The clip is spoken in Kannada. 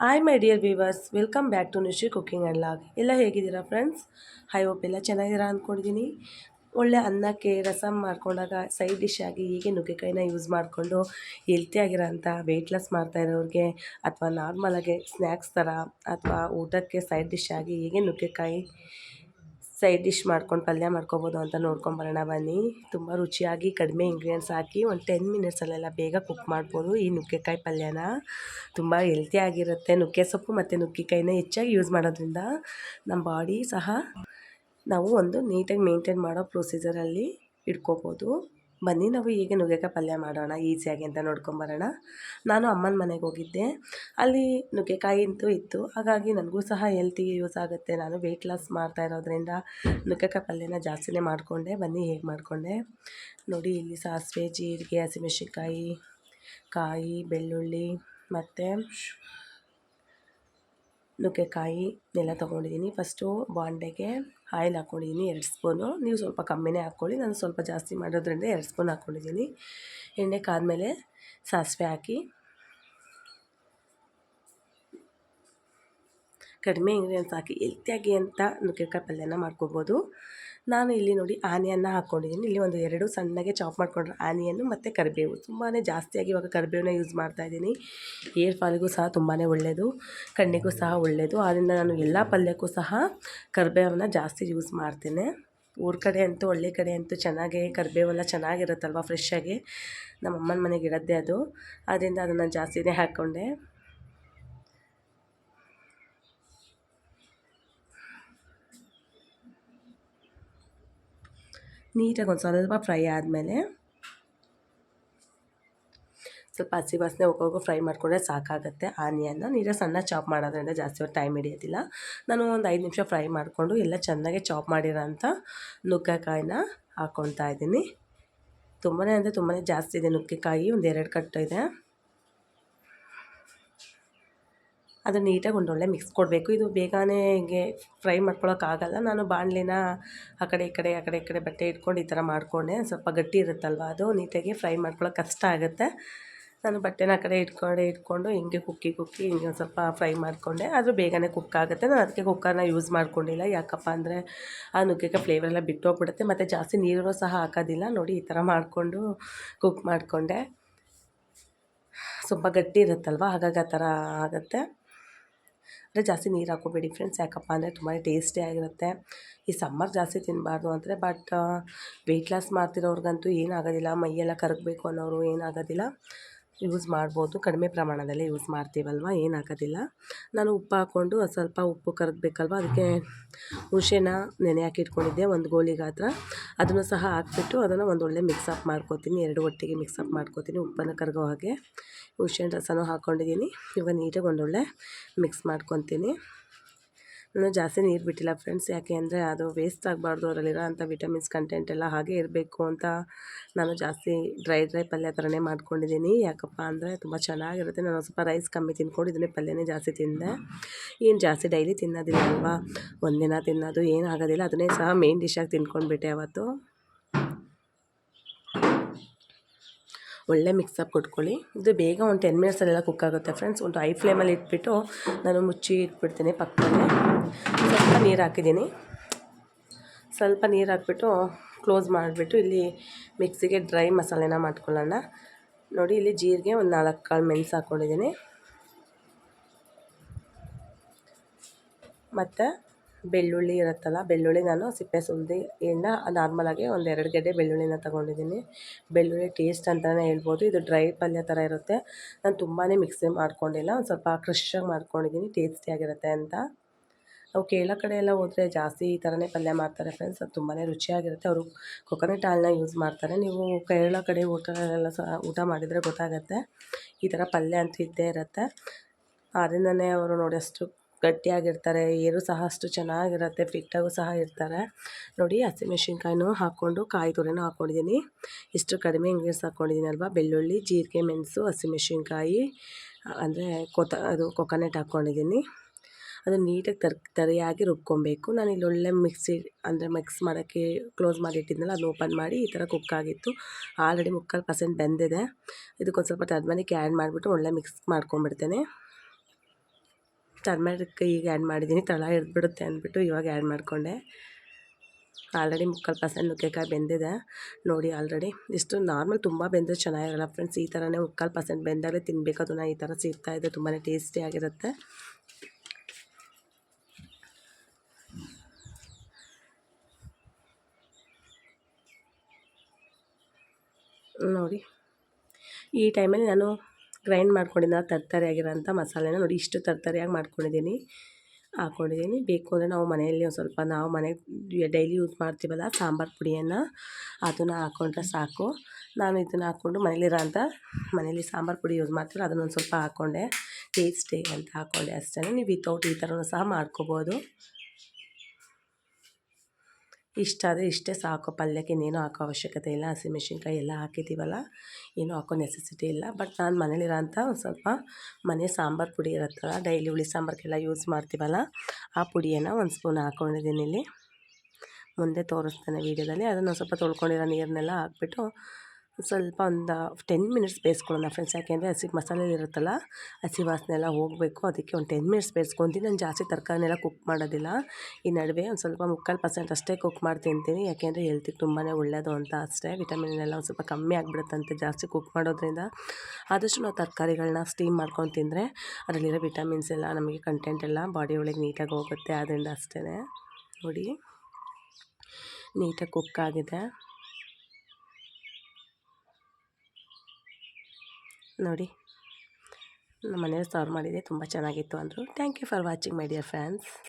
Hi my dear viewers welcome back to Nishi cooking and log ಎಲ್ಲ ಹೇಗಿದ್ದೀರಾ ಫ್ರೆಂಡ್ಸ್ ಹೈ ಹೋಪ್ ಎಲ್ಲ ಚೆನ್ನಾಗಿರ ಅಂದ್ಕೊಂಡಿದ್ದೀನಿ ಒಳ್ಳೆ ಅನ್ನಕ್ಕೆ ರಸಮ್ ಮಾಡ್ಕೊಂಡಾಗ ಸೈಡ್ ಡಿಶ್ ಆಗಿ ಹೀಗೆ ನುಗ್ಗೆಕಾಯಿನ ಯೂಸ್ ಮಾಡಿಕೊಂಡು ಹೆಲ್ತಿಯಾಗಿರೋಂಥ ವೆಯ್ಟ್ ಲಾಸ್ ಮಾಡ್ತಾ ಇರೋರಿಗೆ ಅಥವಾ ನಾರ್ಮಲಾಗೆ ಸ್ನ್ಯಾಕ್ಸ್ ಥರ ಅಥವಾ ಊಟಕ್ಕೆ ಸೈಡ್ ಡಿಶ್ ಆಗಿ ಹೀಗೆ ನುಗ್ಗೆಕಾಯಿ ಸೈಡ್ ಡಿಶ್ ಮಾಡ್ಕೊಂಡು ಪಲ್ಯ ಮಾಡ್ಕೊಬೋದು ಅಂತ ನೋಡ್ಕೊಂಬರೋಣ ಬನ್ನಿ. ತುಂಬ ರುಚಿಯಾಗಿ ಕಡಿಮೆ ಇಂಗ್ರೀಡಿಯೆಂಟ್ಸ್ ಹಾಕಿ ಒಂದು ಟೆನ್ ಮಿನಿಟ್ಸಲ್ಲೆಲ್ಲ ಬೇಗ ಕುಕ್ ಮಾಡ್ಬೋದು ಈ ನುಗ್ಗೆಕಾಯಿ ಪಲ್ಯನ. ತುಂಬ ಹೆಲ್ತಿಯಾಗಿರುತ್ತೆ ನುಗ್ಗೆ ಸೊಪ್ಪು ಮತ್ತು ನುಗ್ಗೆಕಾಯಿನ ಹೆಚ್ಚಾಗಿ ಯೂಸ್ ಮಾಡೋದ್ರಿಂದ ನಮ್ಮ ಬಾಡಿ ಸಹ ನಾವು ಒಂದು ನೀಟಾಗಿ ಮೇಂಟೈನ್ ಮಾಡೋ ಪ್ರೊಸೀಜರಲ್ಲಿ ಇಟ್ಕೋಬೋದು. ಬನ್ನಿ ನಾವು ಹೀಗೆ ನುಗ್ಗೆಕಾಯಿ ಪಲ್ಯ ಮಾಡೋಣ, ಈಸಿಯಾಗಿ ಅಂತ ನೋಡ್ಕೊಂಬರೋಣ ನಾನು ಅಮ್ಮನ ಮನೆಗೆ ಹೋಗಿದ್ದೆ. ಅಲ್ಲಿ ನುಗ್ಗೆಕಾಯಿ ಅಂತೂ ಇತ್ತು. ಹಾಗಾಗಿ ನನಗೂ ಸಹ ಹೆಲ್ತಿಗೆ ಯೂಸ್ ಆಗುತ್ತೆ. ನಾನು ವೆಯ್ಟ್ ಲಾಸ್ ಮಾಡ್ತಾ ಇರೋದ್ರಿಂದ ನುಗ್ಗೆಕಾಯಿ ಪಲ್ಯನ ಜಾಸ್ತಿನೇ ಮಾಡಿಕೊಂಡೆ. ಬನ್ನಿ ಹೇಗೆ ಮಾಡಿಕೊಂಡೆ. ನೋಡಿ, ಇಲ್ಲಿ ಸಾಸಿವೆ, ಜೀರಿಗೆ, ಹಸಿಮೆಣ್ಸಿನ್ಕಾಯಿ, ಕಾಯಿ, ಬೆಳ್ಳುಳ್ಳಿ ಮತ್ತು ನುಗ್ಗೆಕಾಯಿ ಎಲ್ಲ ತೊಗೊಂಡಿದ್ದೀನಿ. ಫಸ್ಟು ಬಾಂಡೆಗೆ ಆಯಿಲ್ ಹಾಕ್ಕೊಂಡಿದ್ದೀನಿ, ಎರಡು ಸ್ಪೂನು. ನೀವು ಸ್ವಲ್ಪ ಕಮ್ಮಿನೇ ಹಾಕ್ಕೊಳ್ಳಿ, ನಾನು ಸ್ವಲ್ಪ ಜಾಸ್ತಿ ಮಾಡೋದ್ರಿಂದ ಎರಡು ಸ್ಪೂನ್ ಹಾಕ್ಕೊಂಡಿದ್ದೀನಿ. ಎಣ್ಣೆ ಕಾದ್ಮೇಲೆ ಸಾಸಿವೆ ಹಾಕಿ ಕಡಿಮೆ ಇಂಗ್ರೀಡಿಯೆಂಟ್ಸ್ ಹಾಕಿ ಹೆಲ್ತಿಯಾಗಿ ಅಂತ ನುಗ್ಗೆಕಾಯಿ ಪಲ್ಯನ ಮಾಡ್ಕೋಬೋದು. ನಾನು ಇಲ್ಲಿ ನೋಡಿ ಆನಿಯನ್ನ ಹಾಕ್ಕೊಂಡಿದ್ದೀನಿ. ಇಲ್ಲಿ ಒಂದು ಎರಡು ಸಣ್ಣಗೆ ಚಾಪ್ ಮಾಡ್ಕೊಂಡ್ರೆ ಆನಿಯನ್ನು ಮತ್ತು ಕರಿಬೇವು. ತುಂಬಾ ಜಾಸ್ತಿಯಾಗಿ ಇವಾಗ ಕರಿಬೇವನ್ನ ಯೂಸ್ ಮಾಡ್ತಾ ಇದ್ದೀನಿ. ಏರ್ ಫಾಲಿಗೂ ಸಹ ತುಂಬಾ ಒಳ್ಳೆಯದು ಕಣ್ಣಿಗೂ ಸಹ ಒಳ್ಳೆಯದು ಆದ್ದರಿಂದ ನಾನು ಎಲ್ಲ ಪಲ್ಯಕ್ಕೂ ಸಹ ಕರಿಬೇವನ್ನ ಜಾಸ್ತಿ ಯೂಸ್ ಮಾಡ್ತೇನೆ. ಊರ ಕಡೆ ಅಂತೂ ಹಳ್ಳಿ ಕಡೆ ಅಂತೂ ಚೆನ್ನಾಗಿ ಕರಿಬೇವೆಲ್ಲ ಚೆನ್ನಾಗಿರುತ್ತಲ್ವ ಫ್ರೆಶ್ಶಾಗಿ ನಮ್ಮ ಅಮ್ಮನ ಮನೆಗೆ ಇರೋದೇ ಅದು. ಆದ್ದರಿಂದ ಅದನ್ನು ಜಾಸ್ತಿನೇ ಹಾಕ್ಕೊಂಡೆ. ನೀಟಾಗಿ ಒಂದು ಸ್ವಲ್ಪ ಫ್ರೈ ಆದಮೇಲೆ ಸ್ವಲ್ಪ ಹಸಿ ವಾಸನೆ ಹೋಗೋವರೆಗೂ ಫ್ರೈ ಮಾಡಿಕೊಂಡ್ರೆ ಸಾಕಾಗುತ್ತೆ. ಆನಿಯನ್ನ ನೀರಾಗ ಸಣ್ಣ ಚಾಪ್ ಮಾಡೋದ್ರಿಂದ ಜಾಸ್ತಿ ಹೊತ್ತು ಟೈಮ್ ಹಿಡಿಯೋದಿಲ್ಲ. ನಾನು ಒಂದು ಐದು ನಿಮಿಷ ಫ್ರೈ ಮಾಡಿಕೊಂಡು ಎಲ್ಲ ಚೆನ್ನಾಗಿ ಚಾಪ್ ಮಾಡಿರೋಂಥ ನುಗ್ಗೆಕಾಯಿನ ಹಾಕ್ಕೊತಾ ಇದ್ದೀನಿ. ತುಂಬಾ ಅಂದರೆ ತುಂಬಾ ಜಾಸ್ತಿ ಇದೆ ನುಗ್ಗೆಕಾಯಿ ಒಂದು ಎರಡು ಕಟ್ಟು ಇದೆ. ಅದನ್ನು ನೀಟಾಗಿ ಒಂದೊಳ್ಳೆ ಮಿಕ್ಸ್ ಕೊಡಬೇಕು. ಇದು ಬೇಗನೆ ಹಿಂಗೆ ಫ್ರೈ ಮಾಡ್ಕೊಳಕ್ಕಾಗಲ್ಲ ನಾನು ಬಾಣಲೆನ ಆ ಕಡೆ, ಈ ಕಡೆ, ಆ ಕಡೆ, ಈ ಕಡೆ ಬಟ್ಟೆ ಇಟ್ಕೊಂಡು ಈ ಥರ ಮಾಡಿಕೊಂಡೆ. ಸ್ವಲ್ಪ ಗಟ್ಟಿ ಇರುತ್ತಲ್ವ? ಅದು ನೀಟಾಗಿ ಫ್ರೈ ಮಾಡ್ಕೊಳ್ಳೋಕೆ ಕಷ್ಟ ಆಗುತ್ತೆ. ನಾನು ಬಟ್ಟೆನ ಆ ಕಡೆ ಇಟ್ಕೊಂಡೆ, ಇಟ್ಕೊಂಡು ಹಿಂಗೆ ಕುಕ್ಕಿ ಕುಕ್ಕಿ ಹಿಂಗೆ ಸ್ವಲ್ಪ ಫ್ರೈ ಮಾಡಿಕೊಂಡೆ. ಆದರೂ ಬೇಗನೆ ಕುಕ್ ಆಗುತ್ತೆ. ನಾನು ಅದಕ್ಕೆ ಕುಕ್ಕರ್ನ ಯೂಸ್ ಮಾಡ್ಕೊಂಡಿಲ್ಲ. ಯಾಕಪ್ಪ ಅಂದರೆ ಆ ನುಗ್ಗೆಕಾಯಿ ಫ್ಲೇವರೆಲ್ಲ ಬಿಟ್ಟೋಗ್ಬಿಡುತ್ತೆ. ಮತ್ತು ಜಾಸ್ತಿ ನೀರು ಸಹ ಹಾಕೋದಿಲ್ಲ. ನೋಡಿ ಈ ಥರ ಮಾಡಿಕೊಂಡು ಕುಕ್ ಮಾಡಿಕೊಂಡೆ. ಸ್ವಲ್ಪ ಗಟ್ಟಿ ಇರುತ್ತಲ್ವ? ಹಾಗಾಗಿ ಆ ಥರ ಆಗುತ್ತೆ. ಅಂದರೆ ಜಾಸ್ತಿ ನೀರು ಹಾಕೋಬೇಡಿ ಫ್ರೆಂಡ್ಸ್. ಯಾಕಪ್ಪ ಅಂದರೆ ತುಂಬಾ ಟೇಸ್ಟಿ ಆಗಿರುತ್ತೆ. ಈ ಸಮ್ಮರ್ ಜಾಸ್ತಿ ತಿನ್ನಬಾರ್ದು ಅಂದರೆ ಬಟ್ ವೆಯ್ಟ್ ಲಾಸ್ ಮಾಡ್ತಿರೋರ್ಗಂತೂ ಏನಾಗೋದಿಲ್ಲ. ಮೈಯೆಲ್ಲ ಕರಗಬೇಕು ಅನ್ನೋರು ಏನಾಗೋದಿಲ್ಲ. ಯೂಸ್ ಮಾಡ್ಬೋದು. ಕಡಿಮೆ ಪ್ರಮಾಣದಲ್ಲಿ ಯೂಸ್ ಮಾಡ್ತೀವಲ್ವ? ಏನಾಗೋದಿಲ್ಲ ನಾನು ಉಪ್ಪು ಹಾಕ್ಕೊಂಡು ಸ್ವಲ್ಪ ಉಪ್ಪು ಕರಗಬೇಕಲ್ವ ಅದಕ್ಕೆ ಹುಣಸೆನ ನೆನೆ ಹಾಕಿ ಇಟ್ಕೊಂಡಿದ್ದೆ, ಒಂದು ಗೋಲಿ ಗಾತ್ರ. ಅದನ್ನು ಸಹ ಹಾಕ್ಬಿಟ್ಟು ಅದನ್ನು ಒಂದು ಒಳ್ಳೆ ಮಿಕ್ಸಪ್ ಮಾಡ್ಕೋತೀನಿ. ಎರಡು ಒಟ್ಟಿಗೆ ಮಿಕ್ಸಪ್ ಮಾಡ್ಕೋತೀನಿ ಉಪ್ಪನ್ನು ಕರಗೋ ಹಾಗೆ. ಹುಣಸೆ ರಸನೂ ಹಾಕ್ಕೊಂಡಿದ್ದೀನಿ. ಇವಾಗ ನೀಟಾಗಿ ಒಂದೊಳ್ಳೆ ಮಿಕ್ಸ್ ಮಾಡ್ಕೊತೀನಿ. ಜಾಸ್ತಿ ನೀರು ಬಿಟ್ಟಿಲ್ಲ ಫ್ರೆಂಡ್ಸ್ ಯಾಕೆ ಅಂದರೆ ಅದು ವೇಸ್ಟ್ ಆಗಬಾರ್ದು ಅದರಲ್ಲಿರೋ ಅಂಥ ವಿಟಮಿನ್ಸ್ ಕಂಟೆಂಟ್ ಎಲ್ಲ ಹಾಗೆ ಇರಬೇಕು ಅಂತ ನಾನು ಜಾಸ್ತಿ ಡ್ರೈ ಡ್ರೈ ಪಲ್ಯ ಥರನೇ ಮಾಡ್ಕೊಂಡಿದ್ದೀನಿ. ಯಾಕಪ್ಪ ಅಂದರೆ ತುಂಬ ಚೆನ್ನಾಗಿರುತ್ತೆ. ನಾನು ಸ್ವಲ್ಪ ರೈಸ್ ಕಮ್ಮಿ ತಿನ್ಕೊಂಡು ಇದನ್ನೇ ಪಲ್ಯನೇ ಜಾಸ್ತಿ ತಿಂದೆ. ಏನು ಜಾಸ್ತಿ ಡೈಲಿ ತಿನ್ನೋದಿಲ್ಲ ಅಲ್ವಾ? ಒಂದಿನ ತಿನ್ನೋದು ಏನಾಗೋದಿಲ್ಲ ಅದನ್ನೇ ಸಹ ಮೇನ್ ಡಿಶ್ಶಾಗಿ ತಿನ್ಕೊಂಡ್ಬಿಟ್ಟೆ ಅವತ್ತು. ಒಳ್ಳೆ ಮಿಕ್ಸಪ್ ಕೊಟ್ಕೊಳ್ಳಿ. ಇದು ಬೇಗ ಒಂದು ಟೆನ್ ಮಿನಿಟ್ಸಲ್ಲೆಲ್ಲ ಕುಕ್ ಆಗುತ್ತೆ ಫ್ರೆಂಡ್ಸ್ ಒಂದು ಐ ಫ್ಲೇಮಲ್ಲಿ ಇಟ್ಬಿಟ್ಟು ನಾನು ಮುಚ್ಚಿ ಇಟ್ಬಿಡ್ತೀನಿ ಪಕ್ಕದಲ್ಲಿ. ಸ್ವಲ್ಪ ನೀರು ಹಾಕಿದ್ದೀನಿ. ಸ್ವಲ್ಪ ನೀರು ಹಾಕ್ಬಿಟ್ಟು ಕ್ಲೋಸ್ ಮಾಡಿಬಿಟ್ಟು ಇಲ್ಲಿ ಮಿಕ್ಸಿಗೆ ಡ್ರೈ ಮಸಾಲೆನ ಮಾಡ್ಕೊಳ್ಳೋಣ. ನೋಡಿ, ಇಲ್ಲಿ ಜೀರಿಗೆ ಒಂದು ನಾಲ್ಕು ಕಾಳು ಮೆಣಸು ಹಾಕ್ಕೊಂಡಿದ್ದೀನಿ. ಮತ್ತು ಬೆಳ್ಳುಳ್ಳಿ ಇರುತ್ತಲ್ಲ, ಬೆಳ್ಳುಳ್ಳಿ ನಾನು ಸಿಪ್ಪೆ ಸುಲಿದು ಇಂದ ನಾರ್ಮಲಾಗಿ ಒಂದು ಎರಡು ಗೆಡ್ಡೆ ಬೆಳ್ಳುಳ್ಳಿನ ತೊಗೊಂಡಿದ್ದೀನಿ. ಬೆಳ್ಳುಳ್ಳಿ ಟೇಸ್ಟ್ ಅಂತಲೇ ಹೇಳ್ಬೋದು. ಇದು ಡ್ರೈ ಪಲ್ಯ ಥರ ಇರುತ್ತೆ. ನಾನು ತುಂಬಾ ಮಿಕ್ಸಿ ಮಾಡ್ಕೊಂಡಿಲ್ಲ, ಒಂದು ಸ್ವಲ್ಪ ಕ್ರಶ್ಶಾಗಿ ಮಾಡ್ಕೊಂಡಿದ್ದೀನಿ ಟೇಸ್ಟಿಯಾಗಿರುತ್ತೆ ಅಂತ. ನಾವು ಕೇರಳ ಕಡೆ ಎಲ್ಲ ಹೋದರೆ ಜಾಸ್ತಿ ಈ ಥರನೇ ಪಲ್ಯ ಮಾಡ್ತಾರೆ ಫ್ರೆಂಡ್ಸ್ ಅದು ತುಂಬಾ ರುಚಿಯಾಗಿರುತ್ತೆ. ಅವರು ಕೊಕೊನಟ್ ಹಾಲನ್ನ ಯೂಸ್ ಮಾಡ್ತಾರೆ. ನೀವು ಕೇರಳ ಕಡೆ ಊಟಗಳೆಲ್ಲ ಸಹ ಊಟ ಮಾಡಿದರೆ ಗೊತ್ತಾಗುತ್ತೆ. ಈ ಥರ ಪಲ್ಯ ಅಂತೂ ಇದ್ದೇ ಇರುತ್ತೆ. ಅದರಿಂದನೇ ಅವರು ನೋಡಿ ಅಷ್ಟು ಗಟ್ಟಿಯಾಗಿರ್ತಾರೆ, ಏರು ಸಹ ಅಷ್ಟು ಚೆನ್ನಾಗಿರುತ್ತೆ, ಫಿಟ್ಟಾಗೂ ಸಹ ಇರ್ತಾರೆ. ನೋಡಿ ಹಸಿಮೆಣ್ಸಿನ್ಕಾಯಿನೂ ಹಾಕ್ಕೊಂಡು, ಕಾಯಿ ತುರಿನೂ ಹಾಕ್ಕೊಂಡಿದ್ದೀನಿ. ಇಷ್ಟು ಕಡಿಮೆ ಇಂಗ್ರೀಡಿಯೆಂಟ್ಸ್ ಹಾಕ್ಕೊಂಡಿದ್ದೀನಿ ಅಲ್ವಾ? ಬೆಳ್ಳುಳ್ಳಿ, ಜೀರಿಗೆ, ಮೆಣಸು ಹಸಿಮೆಣ್ಸಿನ್ಕಾಯಿ ಅಂದರೆ ಕೊತ, ಅದು ಕೊಕೊನೆಟ್ ಹಾಕ್ಕೊಂಡಿದ್ದೀನಿ. ಅದು ನೀಟಾಗಿ ತರ್, ತರಿಯಾಗಿ ರುಬ್ಕೊಬೇಕು. ನಾನು ಇಲ್ಲಿ ಒಳ್ಳೆ ಮಿಕ್ಸಿ, ಅಂದರೆ ಮಿಕ್ಸ್ ಮಾಡೋಕ್ಕೆ ಕ್ಲೋಸ್ ಮಾಡಿ ಇಟ್ಟಿದ್ನಲ್ಲ ಅದನ್ನ ಓಪನ್ ಮಾಡಿ ಈ ಥರ ಕುಕ್ ಆಗಿತ್ತು. ಆಲ್ರೆಡಿ ಮುಕ್ಕಾಲು ಪರ್ಸೆಂಟ್ ಬೆಂದಿದೆ. ಇದಕ್ಕೊಂದು ಸ್ವಲ್ಪ ತದ್ಮೇಲೆ ಆ್ಯಡ್ ಮಾಡಿಬಿಟ್ಟು ಒಳ್ಳೆ ಮಿಕ್ಸ್ ಮಾಡ್ಕೊಂಬಿಡ್ತೇನೆ ಟರ್ಮರಿಕ್ ಈಗ ಆ್ಯಡ್ ಮಾಡಿದ್ದೀನಿ. ತಳ ಇರ್ಬಿಡುತ್ತೆ ಅಂದ್ಬಿಟ್ಟು ಇವಾಗ ಆ್ಯಡ್ ಮಾಡಿಕೊಂಡೆ. ಆಲ್ರೆಡಿ ಮುಕ್ಕಾಲು ಪರ್ಸೆಂಟ್ ನುಗ್ಗೆಕಾಯಿ ಬೆಂದಿದೆ. ನೋಡಿ ಆಲ್ರೆಡಿ ಇಷ್ಟು ನಾರ್ಮಲ್ ತುಂಬ ಬೆಂದರೆ ಚೆನ್ನಾಗಿರಲ್ಲ ಫ್ರೆಂಡ್ಸ್ ಈ ಥರನೇ ಮುಕ್ಕಾಲು ಪರ್ಸೆಂಟ್ ಬೆಂದಾಗಲೇ ತಿನ್ನಬೇಕು ಅದನ್ನು ಈ ಥರ ಸಿಗ್ತಾ ಇದೆ. ತುಂಬಾ ಟೇಸ್ಟಿಯಾಗಿರುತ್ತೆ ನೋಡಿ ಈ ಟೈಮಲ್ಲಿ ನಾನು ಗ್ರೈಂಡ್ ಮಾಡ್ಕೊಂಡಿದ್ದ ತರ್ತರಿ ಮಸಾಲೆನ ನೋಡಿ ಇಷ್ಟು ತರ್ತರಿಯಾಗಿ ಮಾಡ್ಕೊಂಡಿದ್ದೀನಿ. ಹಾಕ್ಕೊಂಡಿದ್ದೀನಿ ಬೇಕು ಅಂದರೆ ನಾವು ಮನೆಯಲ್ಲಿ ಒಂದು ಸ್ವಲ್ಪ ನಾವು ಮನೆ ಡೈಲಿ ಯೂಸ್ ಮಾಡ್ತೀವಲ್ಲ ಸಾಂಬಾರು ಪುಡಿಯನ್ನು, ಅದನ್ನು ಹಾಕ್ಕೊಂಡ್ರೆ ಸಾಕು. ನಾನು ಇದನ್ನು ಹಾಕ್ಕೊಂಡು ಮನೇಲಿರೋ ಅಂಥ ಮನೇಲಿ ಸಾಂಬಾರು ಪುಡಿ ಯೂಸ್ ಮಾಡ್ತೀವಿ ಅದನ್ನು ಒಂದು ಸ್ವಲ್ಪ ಹಾಕ್ಕೊಂಡೆ ಟೇಸ್ಟಿಗೆ ಅಂತ ಹಾಕ್ಕೊಂಡೆ ಅಷ್ಟೇ ನೀವು ವಿತೌಟ್ ಈ ಥರನೂ ಸಹ ಮಾಡ್ಕೋಬೋದು. ಇಷ್ಟ ಆದರೆ ಇಷ್ಟೇ ಸಾಕು. ಪಲ್ಯಕ್ಕೆ ಇನ್ನೇನು ಹಾಕೋ ಅವಶ್ಯಕತೆ ಇಲ್ಲ. ಹಸಿಮೆಣ್ಸಿನ್ಕಾಯಿ ಎಲ್ಲ ಹಾಕಿದ್ದೀವಲ್ಲ, ಏನು ಹಾಕೋ ನೆಸೆಸಿಟಿ ಇಲ್ಲ. ಬಟ್ ನಾನು ಮನೇಲಿರೋ ಅಂಥ ಒಂದು ಸ್ವಲ್ಪ ಮನೆ ಸಾಂಬಾರು ಪುಡಿ ಇರುತ್ತಲ್ಲ, ಡೈಲಿ ಹುಳಿ ಸಾಂಬಾರಿಗೆಲ್ಲ ಯೂಸ್ ಮಾಡ್ತೀವಲ್ಲ, ಆ ಪುಡಿಯನ್ನು ಒಂದು ಸ್ಪೂನ್ ಹಾಕ್ಕೊಂಡಿದ್ದೀನಿ ಇಲ್ಲಿ. ಮುಂದೆ ತೋರಿಸ್ತೇನೆ ವೀಡಿಯೋದಲ್ಲಿ ಅದನ್ನು ಸ್ವಲ್ಪ ತೊಳ್ಕೊಂಡಿರೋ ನೀರನ್ನೆಲ್ಲ ಹಾಕ್ಬಿಟ್ಟು ಸ್ವಲ್ಪ ಒಂದು ಟೆನ್ ಮಿನಿಟ್ಸ್ ಬೇಯಿಸ್ಕೊಳ್ಳೋಣ ಫ್ರೆಂಡ್ಸ್ ಯಾಕೆಂದರೆ ಹಸಿ ಮಸಾಲೆ ಇರುತ್ತಲ್ಲ, ಹಸಿ ವಾಸನೆ ಎಲ್ಲ ಹೋಗಬೇಕು. ಅದಕ್ಕೆ ಒಂದು ಟೆನ್ ಮಿನಿಟ್ಸ್ ಬೇಯಿಸ್ಕೊತೀನಿ. ನಾನು ಜಾಸ್ತಿ ತರಕಾರಿನೆಲ್ಲ ಕುಕ್ ಮಾಡೋದಿಲ್ಲ. ಈ ನಡುವೆ ಒಂದು ಸ್ವಲ್ಪ ಮುಕ್ಕಾಲು ಪರ್ಸೆಂಟ್ ಅಷ್ಟೇ ಕುಕ್ ಮಾಡಿ ತಿಂತೀನಿ ಯಾಕೆಂದರೆ ಹೆಲ್ತಿಗೆ ತುಂಬಾ ಒಳ್ಳೆಯದು ಅಂತ ಅಷ್ಟೇ. ವಿಟಮಿನ್ ಎಲ್ಲ ಒಂದು ಸ್ವಲ್ಪ ಕಮ್ಮಿ ಆಗಿಬಿಡುತ್ತಂತೆ ಜಾಸ್ತಿ ಕುಕ್ ಮಾಡೋದ್ರಿಂದ. ಆದಷ್ಟು ನಾವು ತರಕಾರಿಗಳನ್ನ ಸ್ಟೀಮ್ ಮಾಡ್ಕೊಂಡು ತಿಂದರೆ ಅದರಲ್ಲಿರೋ ವಿಟಮಿನ್ಸ್ ಎಲ್ಲ ನಮಗೆ ಕಂಟೆಂಟ್ ಎಲ್ಲ ಬಾಡಿ ಒಳಗೆ ನೀಟಾಗಿ ಹೋಗುತ್ತೆ. ಅದರಿಂದ ಅಷ್ಟೇ ನೋಡಿ ನೀಟಾಗಿ ಕುಕ್ ಆಗಿದೆ. ನೋಡಿ. ನಮ್ಮ ಮನೆಯವ್ರು ಸರ್ವ್ ಮಾಡಿದೆ ತುಂಬ ಚೆನ್ನಾಗಿತ್ತು ಅಂದರು. Thank you for watching my dear friends